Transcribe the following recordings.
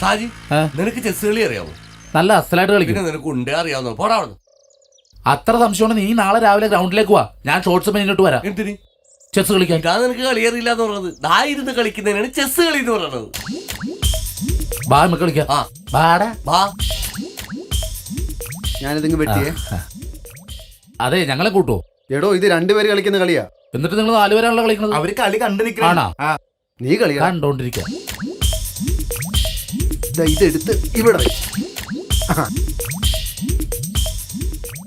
ഷാജി നിനക്ക് ചെസ് കളി അറിയാമോ നല്ല അസലായിട്ട് കളിക്കും. നിനക്ക് ഉണ്ടേ അറിയാവുന്ന? പോടാ അവിടുന്ന്. അത്ര സംശയമാണ് നീ നാളെ രാവിലെ ഗ്രൗണ്ടിലേക്ക് വാ. ഞാൻ ഷോർട്സ് ഇങ്ങോട്ട് വരാം. എന്തിന്? ചെസ് കളിക്കാൻ. ഞാൻ നിനക്ക് കളി അറിയില്ല എന്ന് പറയുന്നത് ദാ ഇരുന്ന് കളിക്കുന്നതിനാണ് ചെസ് കളി എന്ന് പറയുന്നത് ബാ നമുക്ക് കളിക്കാം. ആ. ബാടാ. വാ ഞാനിതിങ്ങ് വെട്ടിയേ. അതെ ഞങ്ങളെ കൂട്ടോ? എടോ ഇത് രണ്ടുപേര് കളിക്കുന്ന കളിയാ. എന്നിട്ട് നിങ്ങൾ നാലുപേരാണല്ലോ കളിക്കുന്നത്? അവർ കളി കണ്ടു ആണോ? നീ കളി കണ്ടോണ്ടിരിക്കാം. ഇതെടുത്ത് ഇവിടെ.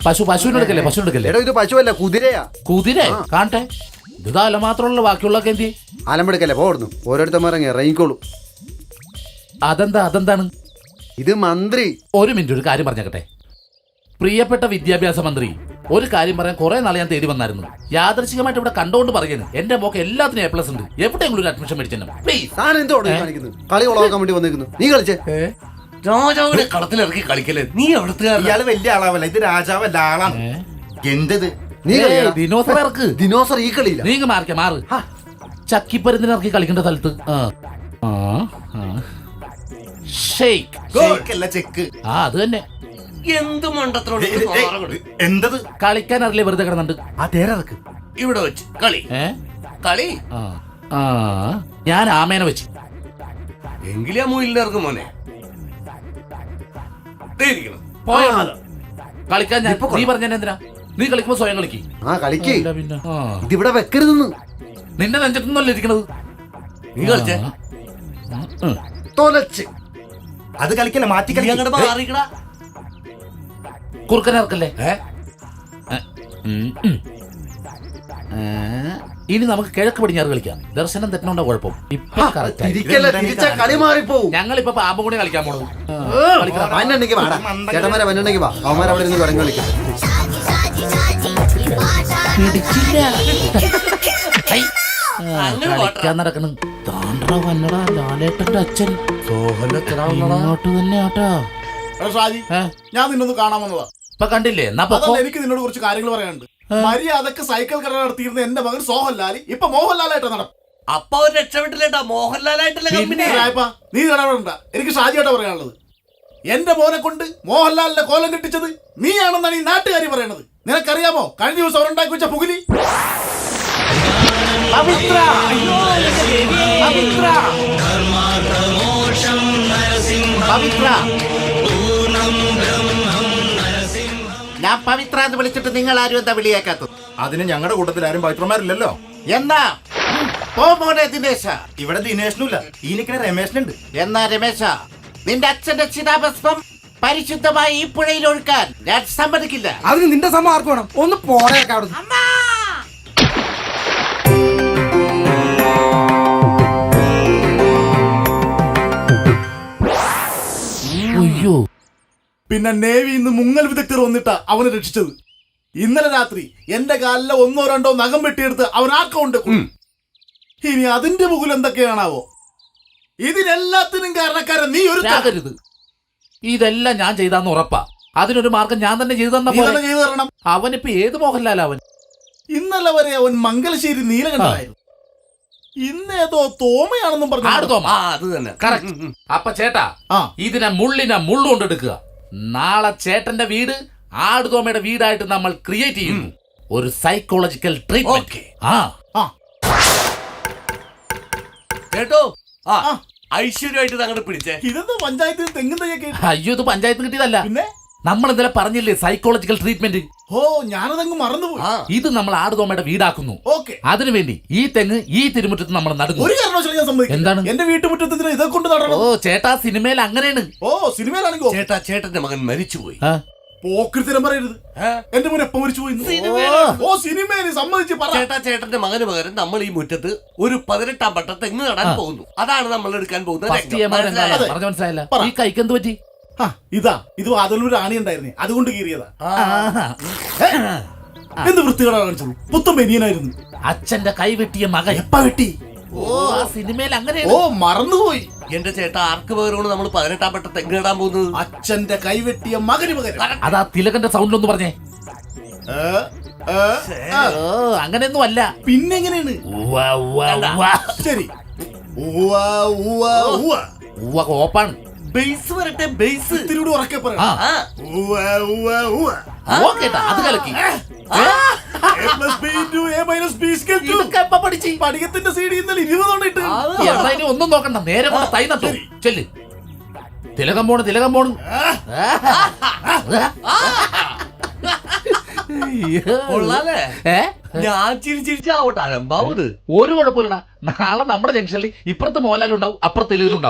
പശു പശുവിനെടുക്കല്ലേ പശു എടുക്കല്ലേ എടോ ഇത് പശുവല്ല കുതിരയാ. കുതിര കാണട്ടെ. ഇത് അല മാത്രമല്ല ബാക്കിയുള്ളൊക്കെ എന്തി അലമ്പെടുക്കല്ലേ പോടുന്നു ഓരോരുത്തന്മാർ അങ്ങ് ഇറങ്ങിക്കോളൂ. അതെന്താ അതെന്താണ്? ഇത് മന്ത്രി. ഒരു മിനിറ്റ് ഒരു കാര്യം പറഞ്ഞേക്കട്ടെ. പ്രിയപ്പെട്ട വിദ്യാഭ്യാസ മന്ത്രി ഒരു കാര്യം പറയാൻ കുറെ നാളെ ഞാൻ തേടി വന്നായിരുന്നു. യാദർശികമായിട്ട് ഇവിടെ കണ്ടോണ്ട് പറയുന്നു എന്റെ മോക്ക് എല്ലാത്തിനും എ പ്ലസ് ഉണ്ട്. എവിടെയെങ്കിലും ഒരു അഡ്മിഷൻ മേടിച്ചു പ്ലീസ് താൻ എന്തോട് ഈ കളി ഉളവാക്കാൻ വേണ്ടി വന്നിരിക്കുന്നു നീ കളിച്ചേ. രാജാവിനെ കളത്തിലിറക്കി കളിക്കല്ലേ? നീ എവിടുത്തെ ഇയാൾ വലിയ ആളാവല്ല. ഇത് രാജാവല്ല ആളാണ്. എന്തത് നീ ദിനോസർ ഇറക്ക്. ദിനോസർ ഈ കളിയില്ല നീ മാറിക്ക മാറ്. ചക്കിപ്പരുന്തിനെ ഇറക്കി കളിക്കേണ്ട സ്ഥലത്ത്. ആ. ആ, ആ. ഷെയ്ക്ക് ഷേക്കല്ല ചെക്ക് ആ അത് തന്നെ. എന്ത് ഏയ്, എന്തത്? കളിക്കാൻ അറിയില്ലേ? വെറുതെ കിടന്നുണ്ട് ആ തേരക്ക് ഇവിടെ വെച്ച്. കളി. ഏ? കളി. ആ ഞാൻ ആമേനെ വെച്ച്. എങ്കിലേ മുയിലിറക്കും മോനെ. കളിക്കാൻ ഞാൻ നീ പറഞ്ഞ എന്തിനാ? നീ കളിക്കുമ്പോ സ്വയം കളിക്ക്. ആ കളിക്ക്. ഇതിവിടെ വെക്കരുതെന്ന്. നിന്റെ നെഞ്ചത്തൊന്നല്ല ഇരിക്കണത്. നീ കളിച്ചേ. തൊലച്ച്. അത് കളിക്കല്ല മാറ്റി നീ ഏ, ഇനി നമുക്ക് കിഴക്ക് പടിഞ്ഞാറ് കളിക്കാം. ദർശനം തെറ്റണോണ്ട കുഴപ്പം. ഇപ്പൊ കറക്റ്റ് ആയി. ഇരിക്കല്ല തിരിച്ച കളി മാറിപ്പോവും. ഞങ്ങളിപ്പോ പാമ്പ് കൂടി കളിക്കാൻ പോകും കളിക്കാൻ നടക്കണ്. താണ്ടടാ വന്നടാ ലാലേട്ടന്റെ അച്ഛൻ. ഇങ്ങോട്ട് തന്നെ ആട്ടാ. ഷാജി ഞാൻ നിന്നൊന്ന് കാണാൻ വന്നതാ. ഇപ്പൊ കണ്ടില്ലേ? അതല്ല എനിക്ക് നിന്നോട് കുറച്ച് കാര്യങ്ങൾ പറയാനുണ്ട്. മര്യാദയ്ക്ക് സൈക്കിൾ കട നടത്തിയിരുന്ന എന്റെ മകൻ സോഹൻലാൽ ഇപ്പൊ മോഹൻലാലായിട്ട് നടക്കും അപ്പൊ ഒരു രക്ഷപ്പെട്ടില്ലേട്ടാ? മോഹൻലാലായിട്ടല്ലേപ്പാ നീ ഇടപെടണ്ട എനിക്ക് ഷാജിയായിട്ടാ പറയാനുള്ളത്. എന്റെ മോനെ കൊണ്ട് മോഹൻലാലിന്റെ കോലം കെട്ടിച്ചത് നീയാണെന്നാണ് ഈ നാട്ടുകാരി പറയണത്. നിനക്കറിയാമോ? കഴിഞ്ഞ ദിവസം അവരുണ്ടാക്കി വെച്ച പുകിലി. പവിത്ര പവിത്ര പവിത്ര ഞാൻ പവിത്ര എന്ന് വിളിച്ചിട്ട് നിങ്ങൾ ആരും എന്താ വിളിയേക്കാത്തത്? അതിന് ഞങ്ങളുടെ കൂട്ടത്തിൽ ആരും പവിത്രന്മാരില്ലല്ലോ. എന്നാ? പോ മോനെ ദിനേശ. ഇവിടെ ദിനേശനുമില്ല. ഈ നിൽക്കുന്ന രമേശനുണ്ട്. എന്നാ രമേശ? നിന്റെ അച്ഛന്റെ ചിതാഭസ്മം പരിശുദ്ധമായി ഈ പുഴയിൽ ഒഴുക്കാൻ ഞാൻ സമ്മതിക്കില്ല. അതിന് നിന്റെ സമയം ആർക്ക് വേണം? ഒന്ന് പോടേക്ക അവിടെ അയ്യോ. പിന്നെ നേവി ഇന്ന് മുങ്ങൽ വിദഗ്ധർ വന്നിട്ടാ അവനെ രക്ഷിച്ചത്. ഇന്നലെ രാത്രി എന്റെ കാലിലെ ഒന്നോ രണ്ടോ നഖം വെട്ടിയെടുത്ത് അവൻ ആക്കൗണ്ട് ഇനി അതിന്റെ മുകളിൽ എന്തൊക്കെയാണാവോ? ഇതിനെല്ലാത്തിനും കാരണക്കാരൻ നീ ഒരു രാഗരുത് ഇതെല്ലാം ഞാൻ ചെയ്താന്ന് ഉറപ്പാ. അതിനൊരു മാർഗം ഞാൻ തന്നെ ചെയ്തു തന്ന പോലെ. ചെയ്തു തരണം. അവനിപ്പോ ഏത് മോഹൻലാൽ അവൻ? ഇന്നലെ വരെ അവൻ മംഗലശ്ശേരി നീലകണ്ഠനായിരുന്നു. ഇന്നേതോ തോമയാണെന്നും പറഞ്ഞു തോമ. ആ അത് തന്നെ. കറക്റ്റ് അപ്പൊ ചേട്ടാ ഇതിനെ മുള്ളിനെ മുള്ളുകൊണ്ടെടുക്കുക നാളെ ചേട്ടന്റെ വീട് ആടുതോമയുടെ വീടായിട്ട് നമ്മൾ ക്രിയേറ്റ് ചെയ്യുന്നു. ഒരു സൈക്കോളജിക്കൽ ട്രീറ്റ്മെന്റ് ആ. ആ. കേട്ടോ? ആ. ആ. ഐശ്വര്യമായിട്ട് അങ്ങോട്ട് പിടിച്ചേ. ഇതെന്താ പഞ്ചായത്ത് തെങ്ങും തയ്യൊക്കെ അയ്യോ ഇത് പഞ്ചായത്ത് കിട്ടിയതല്ല. പിന്നെ? നമ്മൾ ഇന്നലെ പറഞ്ഞില്ലേ സൈക്കോളജിക്കൽ ട്രീറ്റ്മെന്റ് ഓ ഞാനതങ്ങ് മറന്നുപോയി. ഇത് നമ്മൾ ആടുതോമയുടെ വീടാക്കുന്നു. ഓക്കെ. അതിനുവേണ്ടി ഈ തെങ്ങ് ഈ തിരുമുറ്റത്ത് നമ്മൾ നടക്കും ഒരു കാരണവശാലും ഞാൻ സമ്മതിക്കില്ല. എന്താണ്? എന്റെ വീട്ടുമുറ്റത്തിന് ഇതൊക്കെ കൊണ്ട് നടണം. ഓ ചേട്ടാ സിനിമയിൽ അങ്ങനെയാണ്. ഓ സിനിമയിലാണെങ്കിൽ ചേട്ടാ ചേട്ടന്റെ മകൻ മരിച്ചുപോയി. ആ, പോക്കൃത്തിരം പറയരുത്? എന്റെ മുൻ എപ്പോ മരിച്ചു പോയി ഓ സിനിമയിൽ സമ്മതിച്ച് പറ. ചേട്ടാ ചേട്ടന്റെ മകന് പകരം നമ്മൾ ഈ മുറ്റത്ത് ഒരു പതിനെട്ടാം പട്ട തെങ്ങ് നടാൻ പോകുന്നു. അതാണ് നമ്മൾ എടുക്കാൻ പോകുന്നത് ഈ കൈക്ക് എന്ത് പറ്റി? ഇതാ. ഇത് വാതിലൊരു ആണി ഉണ്ടായിരുന്നേ. അതുകൊണ്ട് കീറിയതാ. ആ. എന്ത് വൃത്തികേടാ കാണിച്ചത്? പുത്തൻ ബനിയനായിരുന്നു. അച്ഛന്റെ കൈ വെട്ടിയ മകൻ. എപ്പ വെട്ടി? ഓ ആ സിനിമയിൽ അങ്ങനെ ഓ മറന്നുപോയി. എന്റെ ചേട്ടാ ആർക്ക് പകരമാണ് നമ്മൾ പതിനെട്ടാം പട്ട തെങ്ങ് ഇടാൻ പോകുന്നത്? അച്ഛന്റെ കൈ വെട്ടിയ മകന് പകരം. അതാ തിലകന്റെ സൗണ്ട് ഒന്ന് പറഞ്ഞേ. അങ്ങനെയൊന്നും അല്ല. പിന്നെങ്ങനെയാണ്. ശരി. ഉവ്വ, ബേസ് വരട്ടെ ബേസ് ഇത്തിരി ഉറക്കെ. ഓക്കേട്ടാ അത് കലക്കി. പഠിക്കത്തിന്റെ ഇന്നലെ ഇരുപതോണ്ട് ഇട്ട്. ഇനി ഒന്നും നോക്കണ്ട നേരെ കൊണ്ട് തൈ നട്ടു. ചെല്ല്. തിലകം പോണ് തിലകം പോണ്. കൊള്ളാലേ ഏ? ഞാൻ ചിരിച്ചിരിച്ചാവട്ടെ അലമ്പാവത്. ഒരു കുഴപ്പമില്ല നാളെ നമ്മുടെ ജംഗ്ഷനിൽ ഇപ്പുറത്ത് മോലാലുണ്ടാവും അപ്പുറത്ത് എലിയും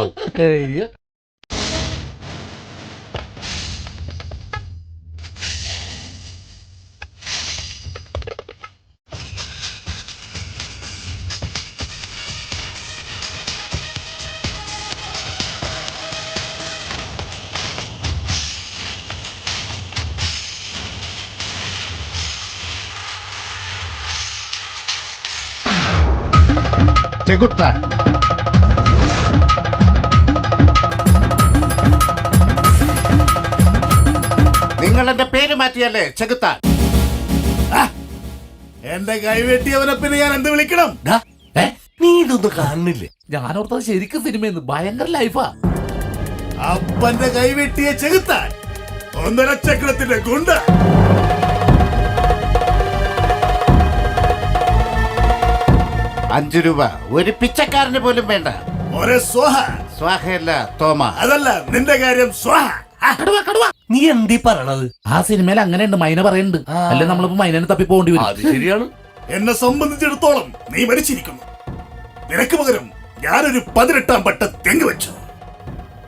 ചെകുത്താൻ നിങ്ങൾ എന്റെ പേര് മാറ്റിയല്ലേ ചെകുത്താൻ എന്റെ കൈവെട്ടിയവനെ പിന്നെ ഞാൻ എന്ത് വിളിക്കണം? നീ ഇതൊന്നും കാണുന്നില്ലേ? ഞാനോർത്തത് ശരിക്കും സിനിമയെന്ന് ഭയങ്കര ലൈഫാ. അപ്പന്റെ കൈവെട്ടിയ ചെകുത്താൻ ഒന്നര ചക്രത്തിന്റെ ഗുണ്ട. അഞ്ചു രൂപ. ഒരു പിച്ചക്കാരന് പോലും വേണ്ട. ഒരേ സ്വഹ. സ്വാഹയല്ല തോമ. അതല്ല നിന്റെ കാര്യം സ്വഹ. കടുവ കടുവ. നീ എന്തീ പറയണത്? ആ സിനിമയിൽ അങ്ങനെ ഉണ്ട് മൈന പറയുന്നുണ്ട് അല്ലെ നമ്മളിപ്പോ മൈനനെ തപ്പി പോകേണ്ടി വരും? അത് ശരിയാണ്. എന്നെ സംബന്ധിച്ചിടത്തോളം നീ മരിച്ചിരിക്കുന്നു. നിനക്ക് പകരം ഞാനൊരു പതിനെട്ടാം പട്ട തെങ്ങ് വെച്ചു.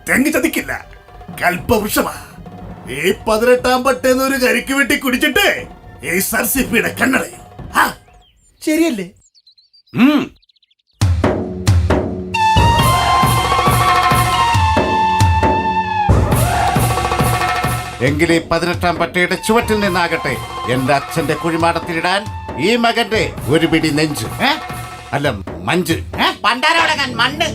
തെങ്ങ് ചതിക്കില്ല കൽപ്പവൃക്ഷമാ. ഈ പതിനെട്ടാം പട്ടേന്ന് ഒരു കരിക്ക് വെട്ടി കുടിച്ചിട്ട് ഈ സർസിപ്പിയുടെ കണ്ണടയും. ശരിയല്ലേ? ഈ പതിനെട്ടാം പട്ടയുടെ ചുവട്ടിൽ നിന്നാകട്ടെ എന്റെ അച്ഛന്റെ കുഴിമാടത്തിലിടാൻ ഈ മകന്റെ ഒരു പിടി നെഞ്ച് അല്ല മഞ്ച്? പണ്ടാരോടകൻ മണ്ണ്.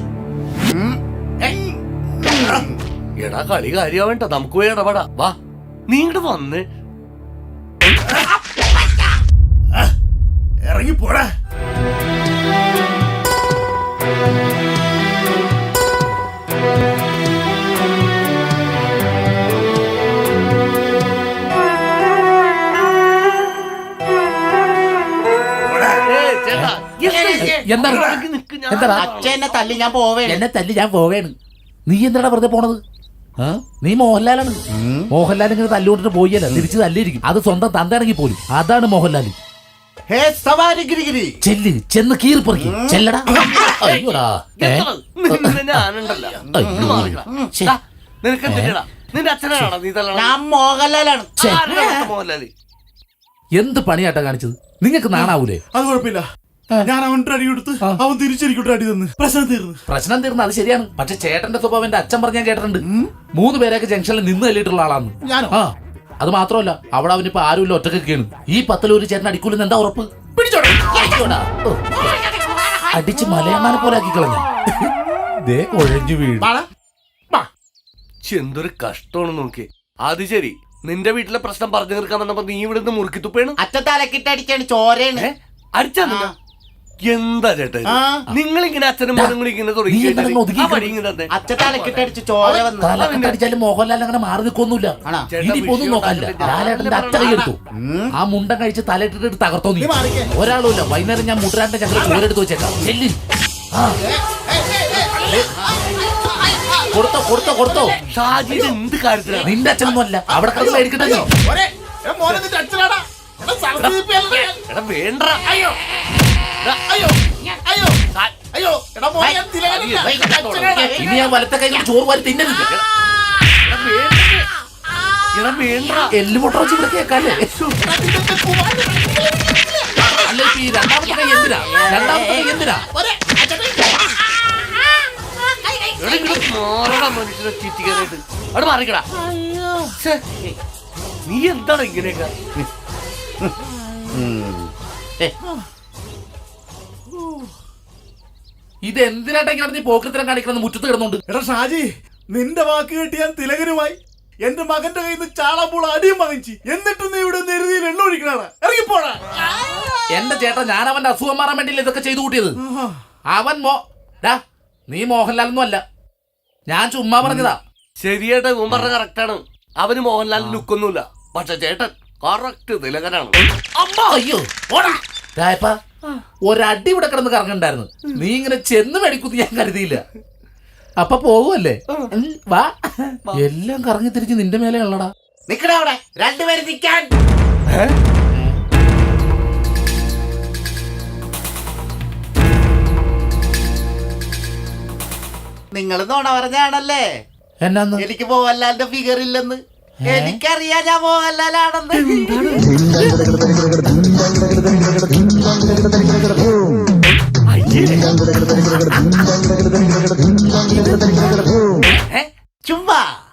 എടാ കളി കാര്യമാവേണ്ട നമുക്ക് പോയി ഇടപെടാ. വാ. നീ ഇങ്ങോട്ട് വന്ന്. ഇറങ്ങി പോടാ. എന്ത്? അച്ഛനെ തല്ലി ഞാൻ എന്നെ തല്ലി ഞാൻ പോവേണ്. നീ എന്താടാ വെറുതെ പോണത്? ആ? നീ മോഹൻലാലാണ്. മോഹൻലാൽ ഇങ്ങനെ തല്ലുകൊണ്ടിട്ട് പോയല്ല തിരിച്ച് തല്ലിയിരിക്കും. അത് സ്വന്തം തന്തയാണെങ്കിൽ പോലും. അതാണ് മോഹൻലാൽ ഹേ സവാരി ഗിരിഗിരി. ചെല്ല് ചെന്ന് കീറിപ്പറിക്കും ചെല്ലടാ. അയ്യോടാ. എന്ത് പണിയാട്ടാ കാണിച്ചത്? നിങ്ങൾക്ക് നാണാവൂലേ? അത് കുഴപ്പമില്ല. ഞാൻ അവന്റെ അടി കൊടുത്ത് അവൻ തിരിച്ചിരിക്കട്ടെ അടി തന്ന്. പ്രശ്നം തീർന്നു. പ്രശ്നം തീർന്നു അത് ശരിയാണ്. പക്ഷെ ചേട്ടന്റെ സ്വഭാവം എന്റെ അച്ഛൻ പറഞ്ഞാൽ കേട്ടിട്ടുണ്ട്. മൂന്ന് പേരൊക്കെ ജംഗ്ഷനിൽ നിന്ന് തല്ലിയിട്ടുള്ള ആളാണ് ഞാനോ? ആ. അത് മാത്രമല്ല അവിടെ അവനിപ്പോ ആരുമില്ല ഒറ്റക്കൊക്കെയാണ്. ഈ പത്തലൂര് ചേട്ടൻ അടിക്കൂലെന്ന് എന്താ ഉറപ്പ്? പിടിച്ചോടാ. അടിച്ച് മലയമാനെ പോലെ ആക്കി കളഞ്ഞു. ദേ വീഴും ഛെ, എന്തൊരു കഷ്ടമാണ് നോക്കി അത് ശരി. നിന്റെ വീട്ടിലെ പ്രശ്നം പറഞ്ഞു തീർക്കാൻ വന്നപ്പോ നീ ഇവിടുന്ന് മുറുക്കി തുപ്പേണ്? അച്ഛൻ തലക്കിട്ടടിച്ചാണ് ചോരയാണ്? അടിച്ചാ? എന്താ ചേട്ടാ നിങ്ങൾ ഇങ്ങനെ അച്ഛനും മോനും കൂടി ഇങ്ങനെ മോഹൻലാൽ അങ്ങനെ മാറി നിൽക്കൊന്നുമില്ല. ആണോ? ഇനിയിപ്പോ ഒന്നും നോക്കാനില്ല. ലാലേട്ടന്റെ അച്ഛ കൈയെടുത്തു ആ മുണ്ടൻ കഴിച്ച് തലയിട്ടിട്ട് തകർത്തോ നീ. ഒരാളുമില്ല. വൈകുന്നേരം ഞാൻ മുട്ടരാന്റെ ചങ്ങല ചോരെടുത്ത് വെച്ചേക്കാം. ചെല്ലി. കൊടുത്തോ കൊടുത്തോ കൊടുത്തോ. ഷാജിന്റെ എന്ത് കാര്യത്തിലാണ്? നിന്റെ അച്ഛനൊന്നും അല്ല അവിടെ കിടന്ന് മോനെ നിന്റെ അച്ഛനാടാ. എടാ, വേണ്ട. അയ്യോ. അയ്യോ. അയ്യോ. അയ്യോ. എടാ മോനെ ഞാൻ തിലകനല്ല. അച്ഛനാടാ. ഇനി ഞാൻ വലത്തെ കൈ കൊണ്ട് ചോറ് വാരി തിന്നരുത്. എടാ വേണ്ട. എല്ലുമുട്ട വെച്ച് ഇവിടെ കേൾക്കാല്ലേ അല്ല ഇപ്പൊ ഈ രണ്ടാമത്തെ കൈ എന്തിനാ? രണ്ടാമത്തെ കൈ എന്തിനാ? എടാ ഇങ്ങോട്ട് മാറടാ മനുഷ്യനെ ചീറ്റിക്കാനായിട്ട് അവിടെ മാറിക്കടാ. നീ എന്താണ് ഇങ്ങനെയൊക്കെ? ഇത് എന്തിനാട്ടാ ഇങ്ങനെ നീ പോക്കത്തിനെ കാണിക്കണം മുറ്റത്ത് കിടന്നുണ്ട്. എടാ ഷാജി നിന്റെ വാക്ക് കിട്ടിയാൽ ഞാൻ തിലകനുമായി എന്റെ മകന്റെ കയ്യിൽ നിന്ന് ചാളാപ്പൂള അടിയും വാങ്ങിച്ചു എന്നിട്ട് നീ ഇവിടെ നെരുതിയിൽ എണ്ണ ഒഴിക്കണാടാ ഇറങ്ങിപ്പോടാ. എന്റെ ചേട്ടൻ ഞാൻ അവന്റെ അസുഖം മാറാൻ വേണ്ടിയില്ല ഇതൊക്കെ ചെയ്തു കൂട്ടിയത്? അവൻ മോ ഡാ നീ മോഹൻലാലൊന്നും അല്ല. ഞാൻ ചുമ്മാ പറഞ്ഞതാ. ശരിയേട്ടാ ഇവൻ പറഞ്ഞ കറക്റ്റാണ് അവന് മോഹൻലാലിന് ലുക്കൊന്നുമില്ല പക്ഷെ ചേട്ടൻ കറക്റ്റ് തിലകനാണ് അമ്മ! അയ്യോ പോടാ. രായപ്പ ഒരടി ഇവിടെ കിടന്ന് കറങ്ങണ്ടായിരുന്നു. നീ ഇങ്ങനെ ചെന്ന് മേടിക്കുന്ന് ഞാൻ കരുതിയില്ല. അപ്പൊ പോകുമല്ലേ വാ. എല്ലാം കറങ്ങി തിരിച്ച് നിന്റെ മേലെ ഉള്ളടാ. നിക്കടാ അവിടെ. രണ്ടുപേരും നിക്കാൻ. നിങ്ങൾ നോണ പറഞ്ഞാണല്ലേ? എന്നാന്ന്? എനിക്ക് പോവല്ലാണ്ട് ഫിഗർ ഇല്ലെന്ന്. എനിക്കറിയാം ഞാൻ മോഹൻലാലാണെന്ന്? ചുമ്മാ.